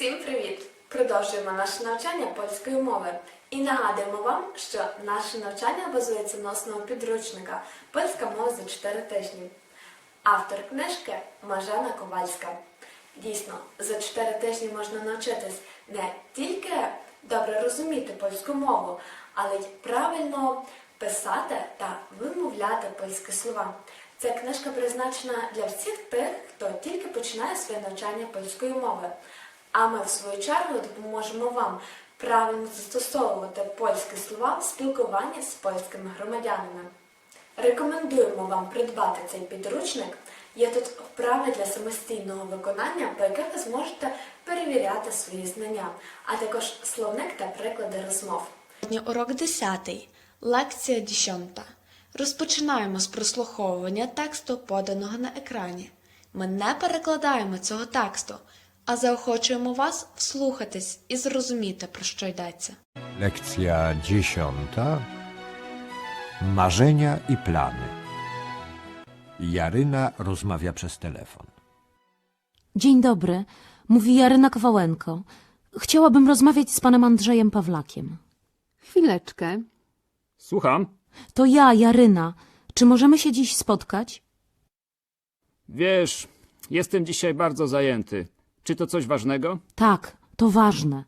Всім привіт! Продовжуємо наше навчання польської мови. І нагадуємо вам, що наше навчання базується на основі підручника Польська мова за 4 тижні. Автор книжки Мажена Ковальська. Дійсно, за 4 тижні можна навчитись не тільки добре розуміти польську мову, але й правильно писати та вимовляти польські слова. Ця книжка призначена для всіх тих, хто тільки починає своє навчання польської мови. А ми, в свою чергу, допоможемо вам правильно застосовувати польські слова в спілкуванні з польськими громадянами. Рекомендуємо вам придбати цей підручник. Є тут вправи для самостійного виконання, по яких ви зможете перевіряти свої знання, а також словник та приклади розмов. Урок 10, лекція 10. Розпочинаємо з прослуховування тексту, поданого на екрані. Ми не перекладаємо цього тексту, а заохочуємо вас вслухатись і зрозуміти, про що йдеться. Lekcja dziesiąta. Marzenia i plany. Jaryna rozmawia przez telefon. Dzień dobry, mówi Jaryna Kowałenko. Chciałabym rozmawiać z panem Andrzejem Pawlakiem. Chwileczkę. Słucham. To ja, Jaryna. Czy możemy się dziś spotkać? Wiesz, jestem dzisiaj bardzo zajęty. Czy to coś ważnego? Tak, to ważne.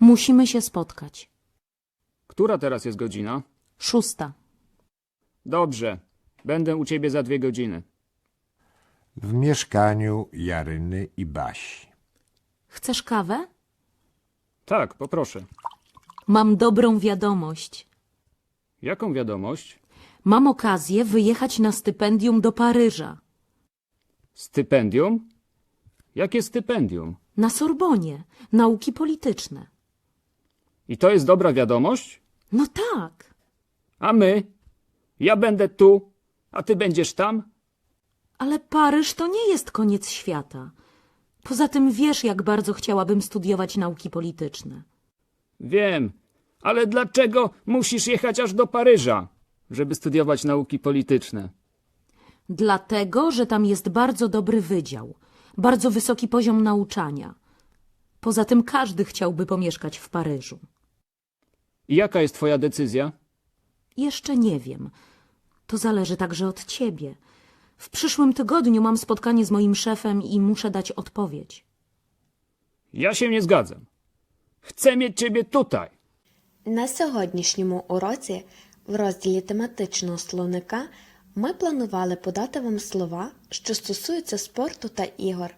Musimy się spotkać. Która teraz jest godzina? Szósta. Dobrze. Będę u ciebie za dwie godziny. W mieszkaniu Jaryny i Basi. Chcesz kawę? Tak, poproszę. Mam dobrą wiadomość. Jaką wiadomość? Mam okazję wyjechać na stypendium do Paryża. Stypendium? Jakie stypendium? Na Sorbonie. Nauki polityczne. I to jest dobra wiadomość? No tak. A my? Ja będę tu, a ty będziesz tam? Ale Paryż to nie jest koniec świata. Poza tym wiesz, jak bardzo chciałabym studiować nauki polityczne. Wiem, ale dlaczego musisz jechać aż do Paryża, żeby studiować nauki polityczne? Dlatego, że tam jest bardzo dobry wydział, bardzo wysoki poziom nauczania. Poza tym każdy chciałby pomieszkać w Paryżu. I jaka jest twoja decyzja? Jeszcze nie wiem. To zależy także od ciebie. W przyszłym tygodniu mam spotkanie z moim szefem i muszę dać odpowiedź. Ja się nie zgadzam. Chcę mieć ciebie tutaj. На сьогоднішньому уроці в розділі тематичного словника ми планували подати вам слова, що стосуються спорту та ігор.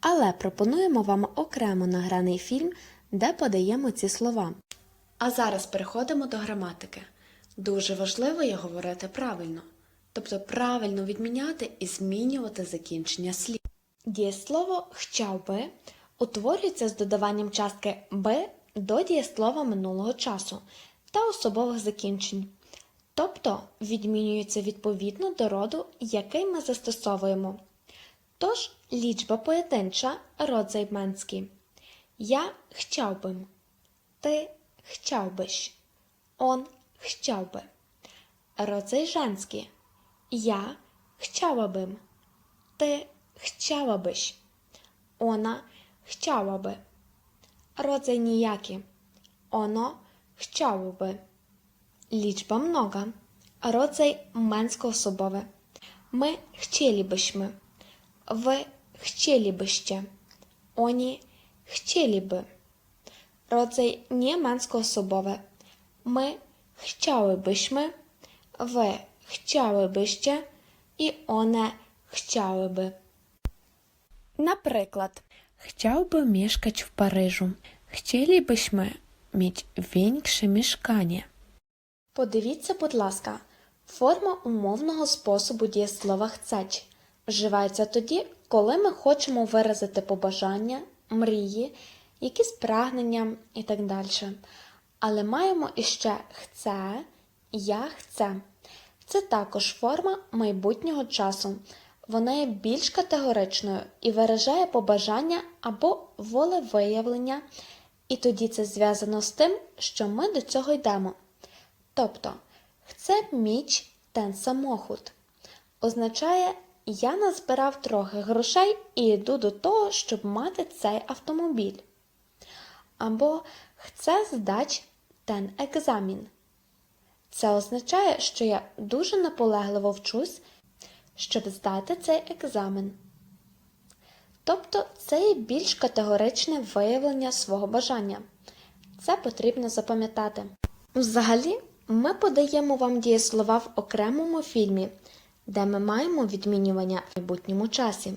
Але пропонуємо вам окремо награний фільм, де подаємо ці слова. А зараз переходимо до граматики. Дуже важливо є говорити правильно, тобто правильно відміняти і змінювати закінчення слів. Дієслово «хчав би» утворюється з додаванням частки «би» до дієслова минулого часу та особових закінчень, тобто відмінюється відповідно до роду, який ми застосовуємо. Тож лічба поєдинча род займенський. Я хчав би. Ти хчав биш. Он хчав би. Роdzaj женський. Я chciała bym. Ty chciałabyś. Ona chciałaby. Rodzaj nijaki. Ono chciałoby. Liczba mnoga. Rodzaj męskoosobowy. My chcielibyśmy. Wy chcielibyście. Oni chcieliby. Rodzaj niemęskoosobowy. My chciałybyśmy. Wy chciałybyście і one chciałyby. Наприклад, chciałby mieszkać w Paryżu. Chcielibyśmy mieć większe mieszkanie. Подивіться, будь ласка, форма умовного способу дієслова «хцеч» вживається тоді, коли ми хочемо виразити побажання, мрії, якісь прагнення і так далі. Але маємо іще «хце», «я хце». Це також форма майбутнього часу. Вона є більш категоричною і виражає побажання або волевиявлення, і тоді це зв'язано з тим, що ми до цього йдемо. Тобто, «хце міч ten самохід означає я назбирав трохи грошей і йду до того, щоб мати цей автомобіль. або chcę здать ten екзамін. Це означає, що я дуже наполегливо вчусь, щоб здати цей екзамен. Тобто це є більш категоричне виявлення свого бажання. Це потрібно запам'ятати. Взагалі, ми подаємо вам дієслова в окремому фільмі, де ми маємо відмінювання в майбутньому часі.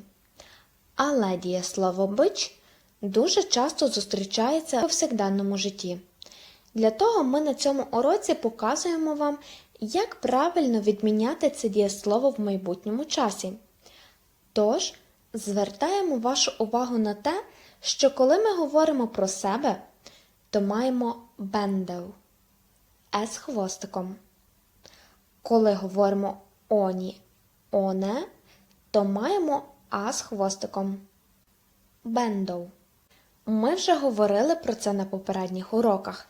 Але дієслово бич дуже часто зустрічається в повсякденному житті. Для того ми на цьому уроці показуємо вам, як правильно відміняти це дієслово в майбутньому часі. Тож, звертаємо вашу увагу на те, що коли ми говоримо про себе, то маємо бендел е хвостиком. Коли говоримо оні, оне, то маємо а з хвостиком. Бендоу. Ми вже говорили про це на попередніх уроках.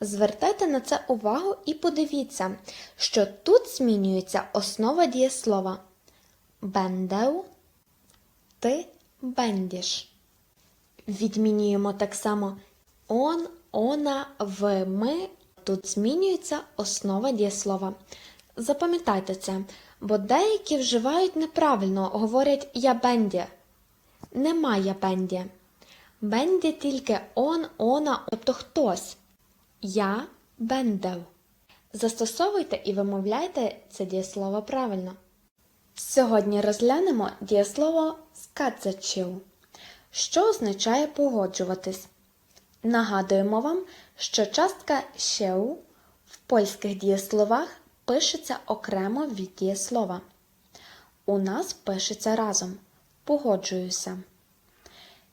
Звертайте на це увагу і подивіться, що тут змінюється основа дієслова. Бендеу ти бендіш. Відмінюємо так само он, она, ви, ми. Тут змінюється основа дієслова. Запам'ятайте це, бо деякі вживають неправильно, говорять я бенді. Немає бенді. Бенді тільки он, она, тобто хтось. Я бендев. Застосовуйте і вимовляйте це дієслово правильно. Сьогодні розглянемо дієслово скацачів, що означає погоджуватись. Нагадуємо вам, що частка «się» в польських дієсловах пишеться окремо від дієслова. У нас пишеться разом. Погоджуюся.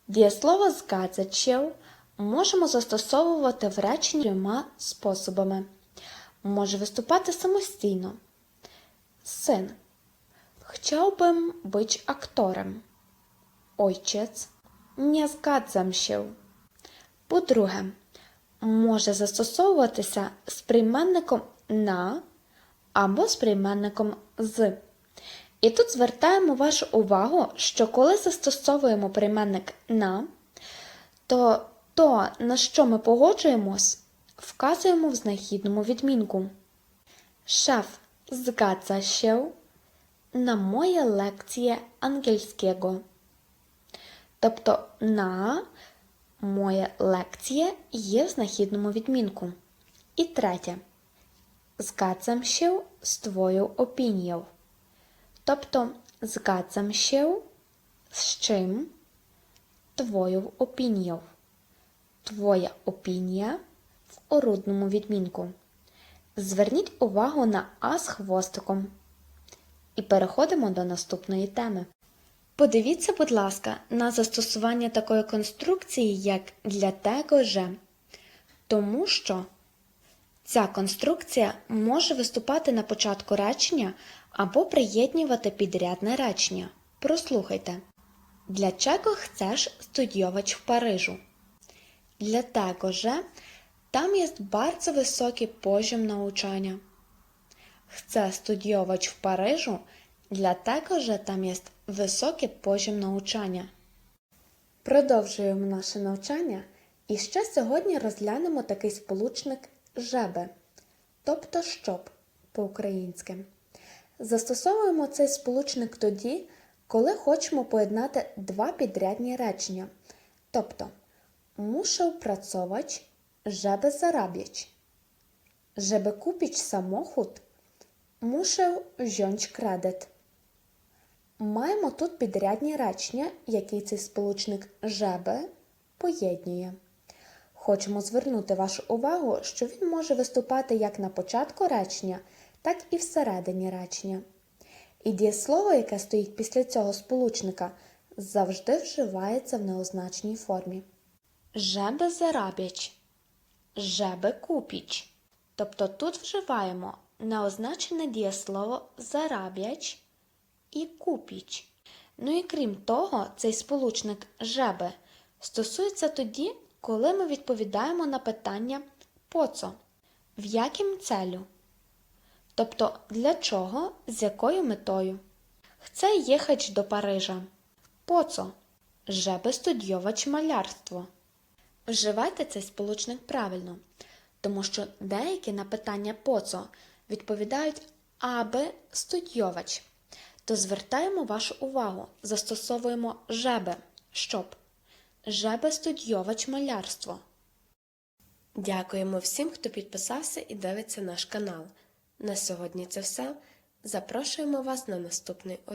Дієслово «zgadzać się» можемо застосовувати в реченні трьома способами. Може виступати самостійно. Син. Chciałbym być aktorem. Ojciec. Nie zgadzam się. По-друге, може застосовуватися з прийменником на або з прийменником з. І тут звертаємо вашу увагу, що коли застосовуємо прийменник на, то то, на що ми погоджуємось, вказуємо в знахідному відмінку. Zgadza się на моє лекцje angielskiego. Тобто на моє лекцje є в знахідному відмінку. І третє. Zgadzam się з твоєю опінією. Тобто zgadzam з чим твою опінією. Твоя опінія в орудному відмінку. Зверніть увагу на А з хвостиком. І переходимо до наступної теми. Подивіться, будь ласка, на застосування такої конструкції, як для того же. Тому що ця конструкція може виступати на початку речення або приєднювати підрядне речення. Прослухайте. Для чого chcesz studiować w Paryżu? Dlatego, że tam jest bardzo wysoki poziom nauczania. Chcę studiować w Paryżu, dlatego, że tam jest wysoki poziom nauczania. Продовжуємо наше навчання і ще сьогодні розглянемо такий сполучник «жебе», тобто щоб по-українськи. Застосовуємо цей сполучник тоді, коли хочемо поєднати два підрядні речення. Тобто muszę pracować, żeby zarabiać. Żeby kupić samochód, muszę wziąć kredyt. Маємо тут підрядні речення, які цей сполучник «żeby» поєднує. Хочемо звернути вашу увагу, що він може виступати як на початку речення, так і всередині речення. І дієслово, яке стоїть після цього сполучника, завжди вживається в неозначній формі. Żeby zarabiać, żeby kupić. Тобто тут вживаємо неозначене дієслово зараблять і купіч. Ну і крім того, цей сполучник «żeby» стосується тоді, коли ми відповідаємо на питання «поцо», в яким целю. Тобто для чого, з якою метою. Jechać do Paryża. Po co? Żeby studiować malarstwo. Вживайте цей сполучник правильно, тому що деякі на питання поцо відповідають аби студйовач. То звертаємо вашу увагу, застосовуємо жебе, щоб. Жебе студйовач малярство. Дякуємо всім, хто підписався і дивиться наш канал. На сьогодні це все. Запрошуємо вас на наступний урок.